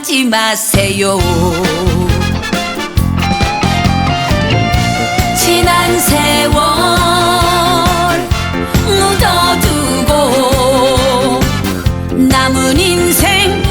참지 마세요. 지난 세월 묻어두고 남은 인생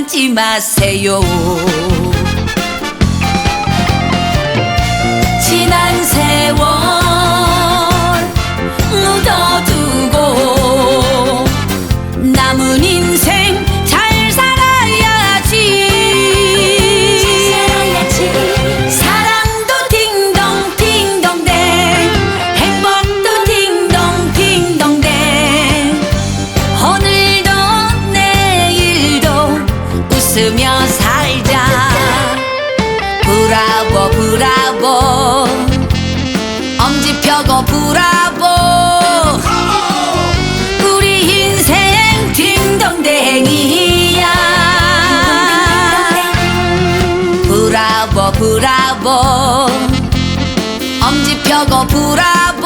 앉지 마세요. 웃으며 살자. 브라보 브라보. 엄지 펴고 브라보. 우리 인생 딩동댕이야. 브라보 브라보. 엄지 펴고 브라보.